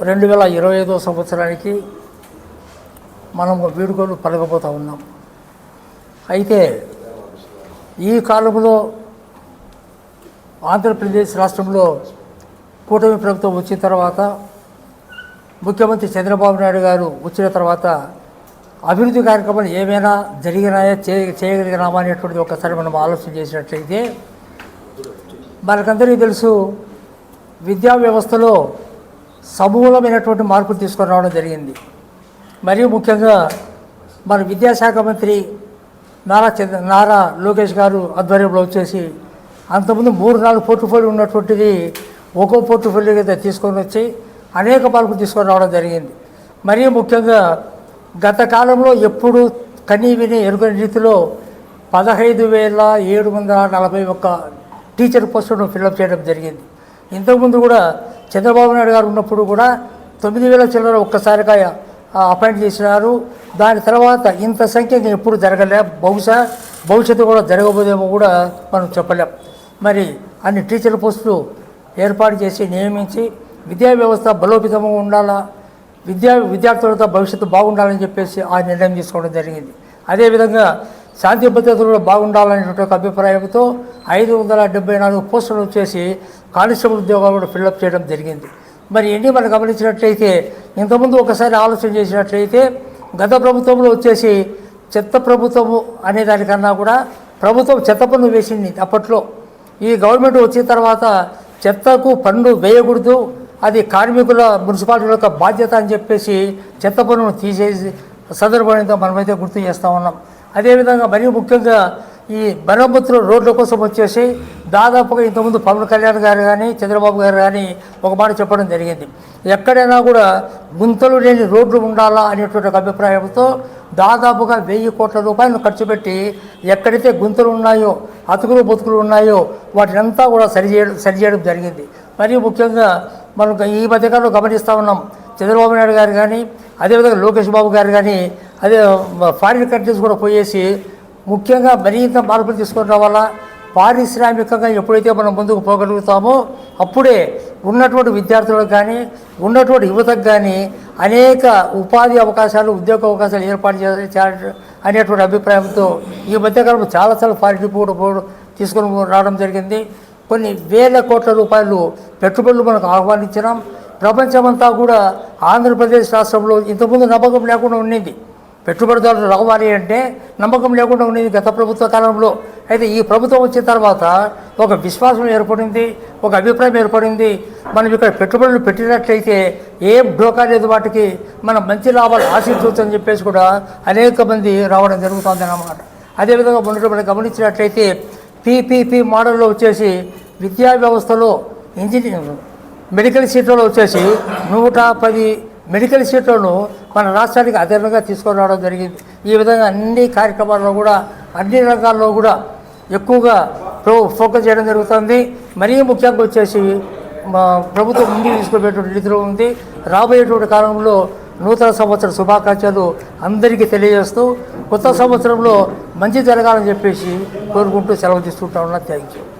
రెండు వేల ఇరవై ఐదో సంవత్సరానికి మనం వీడుకోలు పలకపోతూ ఉన్నాం. అయితే ఈ కాలంలో ఆంధ్రప్రదేశ్ రాష్ట్రంలో కూటమి ప్రభుత్వం వచ్చిన తర్వాత ముఖ్యమంత్రి చంద్రబాబు నాయుడు గారు వచ్చిన తర్వాత అభివృద్ధి కార్యక్రమాలు ఏమైనా జరిగినాయా చే చేయగలిగినామా అనేటువంటిది ఒకసారి మనం ఆలోచన చేసినట్లయితే మనకందరికీ తెలుసు విద్యా వ్యవస్థలో సమూలమైనటువంటి మార్పులు తీసుకొని రావడం జరిగింది. మరియు ముఖ్యంగా మన విద్యాశాఖ మంత్రి నారా చంద్ర నారా లోకేష్ గారు ఆధ్వర్యంలో వచ్చేసి అంతకుముందు మూడు నాలుగు పోర్ట్ఫోలియో ఉన్నటువంటిది ఒక్కో పోర్ట్ఫోలియో కింద తీసుకొని వచ్చి అనేక మార్పులు తీసుకొని రావడం జరిగింది. మరియు ముఖ్యంగా గత కాలంలో ఎప్పుడు కనీ విని ఎరుగని రీతిలో పదహైదు వేల ఏడు వందల నలభై ఒక్క టీచర్ పోస్టులను ఫిల్అప్ చేయడం జరిగింది. ఇంతకుముందు కూడా చంద్రబాబు నాయుడు గారు ఉన్నప్పుడు కూడా తొమ్మిది వేల చిల్లర ఒక్కసారిగా అపాయింట్ చేసినారు. దాని తర్వాత ఇంత సంఖ్య ఎప్పుడు జరగలే. బహుశా భవిష్యత్తు కూడా జరగబోదేమో కూడా మనం చెప్పలేం. మరి అన్ని టీచర్ పోస్టులు ఏర్పాటు చేసి నియమించి విద్యా వ్యవస్థ బలోపేతంగా ఉండాలా? విద్యా విద్యార్థులతో భవిష్యత్తు బాగుండాలని చెప్పేసి ఆ నిర్ణయం తీసుకోవడం జరిగింది. అదేవిధంగా శాంతి భద్రతలు కూడా బాగుండాలనేటువంటి ఒక అభిప్రాయంతో ఐదు వందల డెబ్బై నాలుగు పోస్టులు వచ్చేసి కానిస్టేబుల్ ఉద్యోగాలు కూడా ఫిల్అప్ చేయడం జరిగింది. మరి ఎన్ని మనం గమనించినట్లయితే ఇంతకుముందు ఒకసారి ఆలోచన చేసినట్లయితే గత ప్రభుత్వంలో వచ్చేసి చెత్త ప్రభుత్వము అనే దానికన్నా కూడా ప్రభుత్వం చెత్త పన్ను వేసింది అప్పట్లో. ఈ గవర్నమెంట్ వచ్చిన తర్వాత చెత్తకు పన్ను వేయకూడదు అది కార్మికుల మున్సిపాలిటీ యొక్క బాధ్యత అని చెప్పేసి చెత్త పన్నును తీసేసి సందర్భంగా మనమైతే గుర్తు చేస్తూ ఉన్నాం. అదేవిధంగా మరీ ముఖ్యంగా ఈ మరమ్మతులు రోడ్ల కోసం వచ్చేసి దాదాపుగా ఇంతకుముందు పవన్ కళ్యాణ్ గారు కానీ చంద్రబాబు గారు కానీ ఒక మాట చెప్పడం జరిగింది. ఎక్కడైనా కూడా గుంతలు లేని రోడ్లు ఉండాలా అనేటువంటి ఒక అభిప్రాయంతో దాదాపుగా వెయ్యి కోట్ల రూపాయలు ఖర్చు పెట్టి ఎక్కడైతే గుంతలు ఉన్నాయో అతుకులు బతుకులు ఉన్నాయో వాటినంతా కూడా సరిచేయడం సరిచేయడం జరిగింది. మరియు ముఖ్యంగా మనం ఈ మధ్యకాలంలో గమనిస్తూ ఉన్నాం. చంద్రబాబు నాయుడు గారు కానీ అదేవిధంగా లోకేష్ బాబు గారు కానీ అదే ఫారిన్ కంట్రీస్ కూడా పోయేసి ముఖ్యంగా మరింత మార్పులు తీసుకోవడం వల్ల పారిశ్రామికంగా ఎప్పుడైతే మనం ముందుకు పోగలుగుతామో అప్పుడే ఉన్నటువంటి విద్యార్థులకు కానీ ఉన్నటువంటి యువతకు కానీ అనేక ఉపాధి అవకాశాలు ఉద్యోగ అవకాశాలు ఏర్పాటు చే- అనేటువంటి అభిప్రాయంతో ఈ మధ్యకాలంలో చాలాసార్లు ఫారిన్ కూడా తీసుకొని రావడం జరిగింది. కొన్ని వేల కోట్ల రూపాయలు పెట్టుబడులు మనకు ఆహ్వానించడం ప్రపంచమంతా కూడా ఆంధ్రప్రదేశ్ రాష్ట్రంలో ఇంతకుముందు నమ్మకం లేకుండా ఉండింది పెట్టుబడిదారులు రావాలి అంటే నమ్మకం లేకుండా ఉండేది గత ప్రభుత్వ కాలంలో. అయితే ఈ ప్రభుత్వం వచ్చిన తర్వాత ఒక విశ్వాసం ఏర్పడింది ఒక అభిప్రాయం ఏర్పడింది. మనం ఇక్కడ పెట్టుబడులు పెట్టినట్లయితే ఏం ఢోకా లేదు వాటికి. మనం మంచి లాభాలు ఆశించవచ్చని చెప్పేసి కూడా అనేక మంది రావడం జరుగుతుంది అన్నమాట. అదేవిధంగా మొన్నటి మనం గమనించినట్లయితే పీపీపీ మోడల్లో వచ్చేసి విద్యా వ్యవస్థలో ఇంజనీరింగ్ మెడికల్ సీట్లలో వచ్చేసి నూట పది మెడికల్ సీట్లను మన రాష్ట్రానికి అదనంగా తీసుకొని రావడం జరిగింది. ఈ విధంగా అన్ని కార్యక్రమాల్లో కూడా అన్ని రంగాల్లో కూడా ఎక్కువగా ప్రో ఫోకస్ చేయడం జరుగుతుంది. మరీ ముఖ్యంగా వచ్చేసి మా ప్రభుత్వం ముందుకు తీసుకుపోయేటువంటి నిధులు ఉంది. రాబోయేటువంటి కాలంలో నూతన సంవత్సర శుభాకాంక్షలు అందరికీ తెలియజేస్తూ కొత్త సంవత్సరంలో మంచి జరగాలని చెప్పేసి కోరుకుంటూ సెలవు తీసుకుంటా ఉన్నా. Thank you.